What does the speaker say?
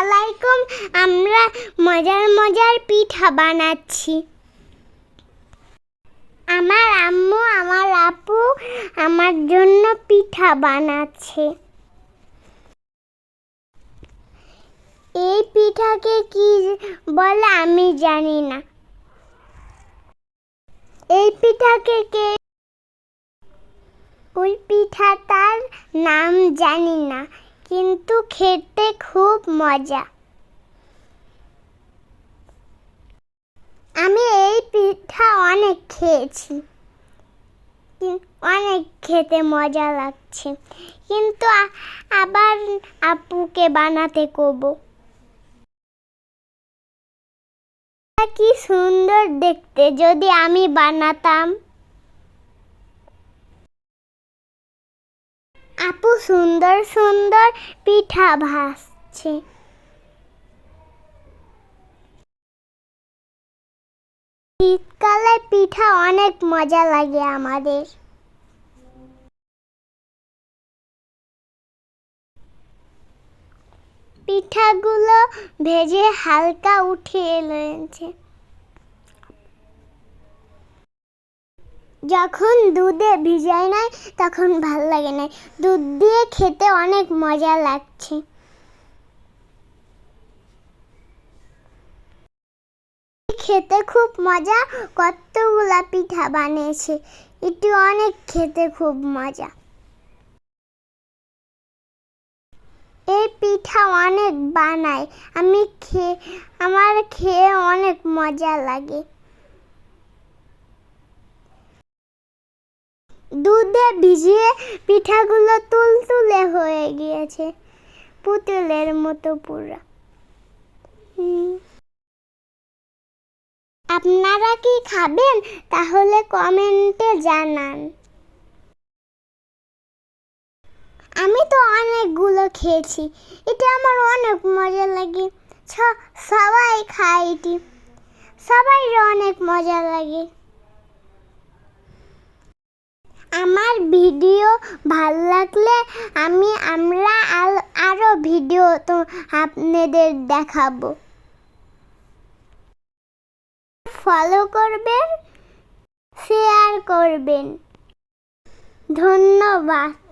আলাইকুম, আমরা মজার মজার পিঠা বানাচ্ছি। আমার আম্মু, আমার আপু আমার জন্য পিঠা বানাচ্ছে। এই পিঠাকে কি বলে আমি জানি না। এই পিঠাকে কে? ওই পিঠাটার নাম জানি না। কিন্তু খেতে খুব মজা। আমি এই পিঠা অনেক খেয়েছি। অনেক খেতে মজা লাগছে। কিন্তু আবার আপুকে বানাতে কব কি সুন্দর দেখতে, যদি আমি বানাতাম। সুন্দর সুন্দর পিঠা ভাসছে শীতকালে পিঠা অনেক মজা লাগে আমাদের। পিঠাগুলো ভেজে হালকা উঠিয়ে রয়েছে যখন দুধে ভিজাই নাই, তখন ভালো লাগে না দুধ দিয়ে খেতে অনেক মজা লাগছে। খেতে খুব মজা, কতগুলা পিঠা বানিয়েছে। এটি অনেক খেতে খুব মজা। এই পিঠা অনেক বানাই আমি খেয়ে আমার খেয়ে অনেক মজা লাগে। দুধে ভিজিয়ে পিঠাগুলো তুলতুলে হয়ে গিয়েছে, পুতুলের মতো পুরা। আপনারা কি খাবেন? তাহলে কমেন্টে জানান। আমি তো অনেকগুলো খেয়েছি, এটা আমার অনেক মজা লাগে। সবাই খায় এটি। সবাই অনেক মজা লাগে। আমার ভিডিও ভালো লাগলে আমি, আমরা আর- আরও ভিডিও তো আপনাদের দেখাবো। ফলো করবেন শেয়ার করবেন। ধন্যবাদ।